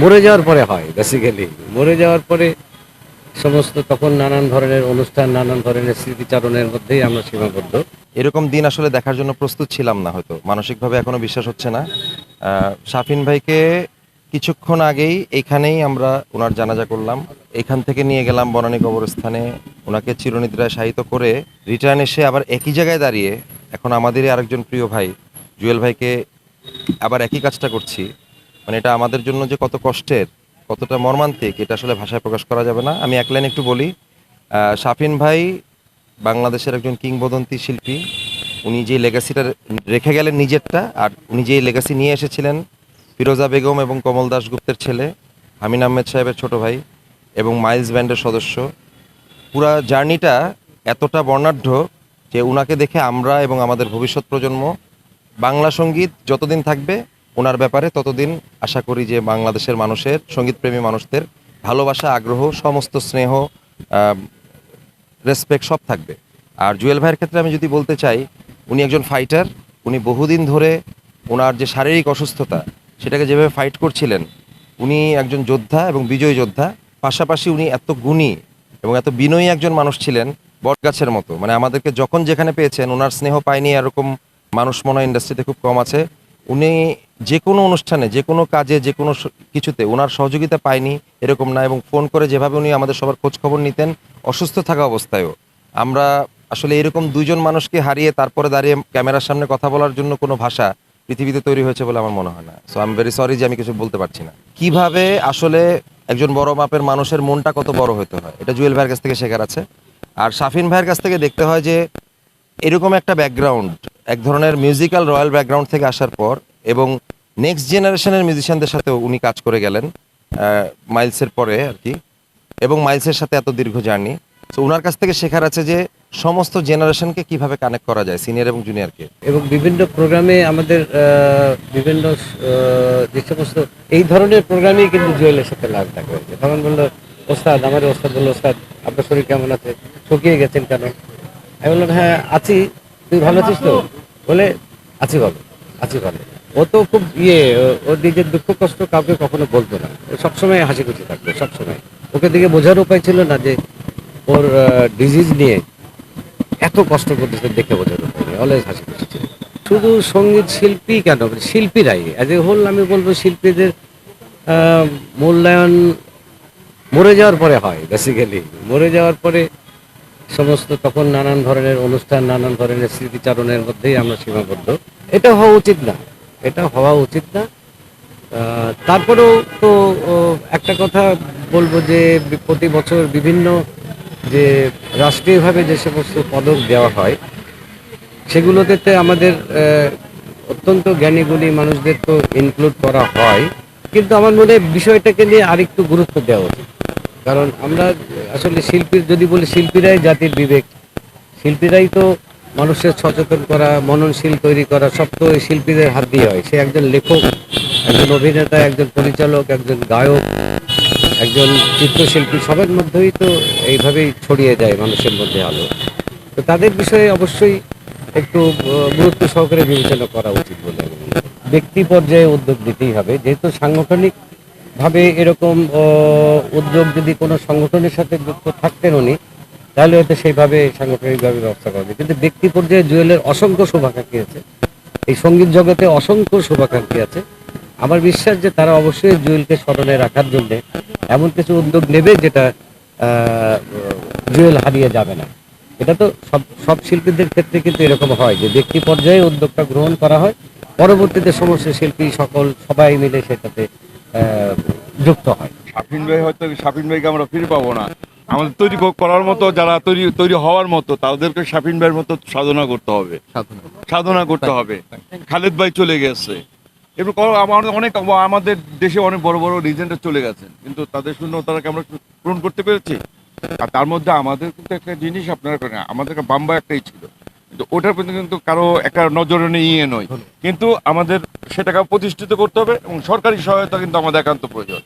মরে যাওয়ার পরে হয় বেসিক্যালি মরে যাওয়ার পরে সমস্ত তখন নানান ধরনের অনুষ্ঠান, নানান ধরনের স্মৃতিচারণের মধ্যেই আমরা সীমাবদ্ধ। এরকম দিন আসলে দেখার জন্য প্রস্তুত ছিলাম না হয়তো। মানসিকভাবে এখনও বিশ্বাস হচ্ছে না। শাফিন ভাইকে কিছুক্ষণ আগেই এইখানেই আমরা ওনার জানাজা করলাম। এখান থেকে নিয়ে গেলাম বনানী কবরস্থানে। ওনাকে চিরনিদ্রায় শায়িত করে রিটার্ন এসে আবার একই জায়গায় দাঁড়িয়ে এখন আমাদেরই আরেকজন প্রিয় ভাই, জুয়েল ভাইকে আবার একই কাজটা করছি। মানে এটা আমাদের জন্য যে কত কষ্টের, কতটা মর্মান্তিক, এটা আসলে ভাষায় প্রকাশ করা যাবে না। আমি এক লাইন একটু বলি। শাফিন ভাই বাংলাদেশের একজন কিংবদন্তি শিল্পী। উনি যে লেগাসিটা রেখে গেলেন নিজেরটা, আর উনি যে লেগাসি নিয়ে এসেছিলেন, ফিরোজা বেগম এবং কমল দাশগুপ্তের ছেলে আমিন আহমেদ সাহেবের ছোট ভাই এবং মাইলস ব্যান্ডের সদস্য। পুরা জার্নিটা এতটা বর্ণাঢ্য যে উনাকে দেখে আমরা এবং আমাদের ভবিষ্যৎ প্রজন্ম বাংলা সংগীত যতদিন থাকবে ওনার ব্যাপারে ততদিন আশা করি যে বাংলাদেশের মানুষের, সঙ্গীতপ্রেমী মানুষদের ভালোবাসা, আগ্রহ, সমস্ত স্নেহ রেসপেক্ট সব থাকবে। আর জুয়েল ভাইয়ের ক্ষেত্রে আমি যদি বলতে চাই, উনি একজন ফাইটার উনি বহুদিন ধরে ওনার যে শারীরিক অসুস্থতা, সেটাকে যেভাবে ফাইট করছিলেন, উনি একজন যোদ্ধা এবং বিজয়ী যোদ্ধা, পাশাপাশি উনি এত গুণী এবং এত বিনয়ী একজন মানুষ ছিলেন বটগাছের মতো। মানে আমাদেরকে যখন যেখানে পেয়েছেন, ওনার স্নেহ পায়নি এরকম মানুষ মনে ইন্ডাস্ট্রিতে খুব কম আছে। উনি যে কোনো অনুষ্ঠানে, যে কোনো কাজে, যে কোনো কিছুতে ওনার সহযোগিতা পায়নি, এরকম না এবং ফোন করে যেভাবে উনি আমাদের সবার খোঁজ খবর নিতেন, অসুস্থ থাকা অবস্থায়ও। আমরা আসলে এরকম দুইজন মানুষকে হারিয়ে তারপরে দাঁড়িয়ে ক্যামেরার সামনে কথা বলার জন্য কোনো ভাষা পৃথিবীতে তৈরি হয়েছে বলে আমার মনে হয় না। So I am very sorry যে আমি কিছু বলতে পারছি না। কীভাবে আসলে একজন বড় মাপের মানুষের মনটা কত বড় হতে হয়? এটা জুয়েল ভাইয়ের কাছ থেকে শেখার আছে। আর শাফিন ভাইয়ের কাছ থেকে দেখতে হয় যে এরকম একটা ব্যাকগ্রাউন্ড এক ধরনের মিউজিক্যাল রয়্যাল ব্যাকগ্রাউন্ড থেকে আসার পর এবং নেক্সট জেনারেশনের মিউজিশিয়ানদের সাথেও উনি কাজ করে গেলেন মাইলসের পরে আর কি, এবং মাইলসের সাথে এত দীর্ঘ জার্নি। তো ওনার কাছ থেকে শেখার আছে যে সমস্ত জেনারেশনকে কীভাবে কানেক্ট করা যায় সিনিয়র এবং জুনিয়রকে এবং বিভিন্ন প্রোগ্রামে আমাদের বিভিন্ন যে সমস্ত এই ধরনের প্রোগ্রামেই কিন্তু জুয়েলের সাথে লাভ দেখা হয়েছে বলল, ওস্তাদ আমার ওস্তাদ বলল, ওস্তাদ, আপনার শরীর কেমন আছে? ঠকিয়ে গেছেন কেন? আমি বললাম হ্যাঁ আছি। তুই ভালো আছিস তো? বলে, আছি ভালো আছি ভালো। ও তো খুব ইয়ে ওর নিজের দুঃখ কষ্ট কাউকে কখনো বলতো না। ও সবসময় হাসি খুশি থাকতো, সবসময়। ওকে দিকে বোঝার উপায় ছিল না যে ওর ডিজিজ নিয়ে এত কষ্ট করতেছে দেখে বোঝার উপায় নেই অলওয়েজ হাসি খুশি ছিল। শুধু সংগীত শিল্পী কেন? শিল্পীরাই। অ্যাজ এ হোল আমি বলব শিল্পীদের মূল্যায়ন মরে যাওয়ার পরে হয় বেসিক্যালি মরে যাওয়ার পরে সমস্ত তখন নানান ধরনের অনুষ্ঠান নানান ধরনের স্মৃতিচারণের মধ্যেই আমরা সীমাবদ্ধ। এটা হওয়া উচিত না। এটা হওয়া উচিত না। তারপরেও তো একটা কথা বলব যে প্রতি বছর বিভিন্ন যে রাষ্ট্রীয়ভাবে যে সমস্ত পদক দেওয়া হয় সেগুলোতে আমাদের অত্যন্ত জ্ঞানীগুণী মানুষদের তো ইনক্লুড করা হয়। কিন্তু আমার মনে হয় বিষয়টাকে নিয়ে আরেকটু গুরুত্ব দেওয়া উচিত। কারণ আমরা আসলে শিল্পীর, যদি বলি শিল্পীরাই জাতির বিবেক। শিল্পীরাই তো মানুষের সচেতন করা, মননশীল তৈরি করা, সব তো এই শিল্পীদের হাত দিয়ে হয়। সে একজন লেখক, একজন অভিনেতা, একজন পরিচালক, একজন গায়ক, একজন চিত্রশিল্পী, সবার মধ্যেই তো এইভাবেই ছড়িয়ে যায় মানুষের মধ্যে আলো। তো তাদের বিষয়ে অবশ্যই একটু গুরুত্ব সহকারে বিবেচনা করা উচিত বলে। ব্যক্তি পর্যায়ে উদ্যোগ নিতেই হবে। যেহেতু সাংগঠনিক ভাবে এরকম উদ্যোগ যদি কোনো সংগঠনের সাথে যুক্ত থাকতেন উনি, তাহলে হয়তো সেইভাবে সাংগঠনিকভাবে ব্যবস্থা করা হবে কিন্তু ব্যক্তি পর্যায়ে জুয়েলের অসংখ্য শুভাকাঙ্ক্ষী আছে। এই সংগীত জগতে অসংখ্য শুভাকাঙ্ক্ষী আছে। আমার বিশ্বাস যে তারা অবশ্যই জুয়েলকে স্মরণে রাখার জন্য এমন কিছু উদ্যোগ নেবে যেটা জুয়েল হারিয়ে যাবে না। এটা তো সব সব শিল্পীদের ক্ষেত্রে কিন্তু এরকম হয় যে ব্যক্তি পর্যায়ে উদ্যোগটা গ্রহণ করা হয়, পরবর্তীতে সমস্ত শিল্পী সকল সবাই মিলে সেটাতে যুক্ত হয়। শাফিন ভাই হয়তো শাফিন ভাইকে আমরা ফিরে পাবো না। আমাদের তৈরি করার মতো যারা তৈরি তৈরি হওয়ার মতো তাদেরকে শাফিন ভাইয়ের মতো সাধনা করতে হবে। সাধনা। করতে হবে। খালেদ ভাই চলে গেছে। এরপর আমার অনেক আমাদের দেশে অনেক বড় বড় লিজেন্ডার চলে গেছেন। কিন্তু তাদের শূন্যতাটাকে আমরা পূরণ করতে পেরেছি। আর তার মধ্যে আমাদের কিন্তু একটা জিনিস আপনারা করেন আমাদের বাম্বা একটাই ছিল। ওটার প্রতি কিন্তু কারও একটা নজরে নিয়ে নয়। কিন্তু আমাদের সেটাকে প্রতিষ্ঠিত করতে হবে এবং সরকারি সহায়তা কিন্তু আমাদের একান্ত প্রয়োজন।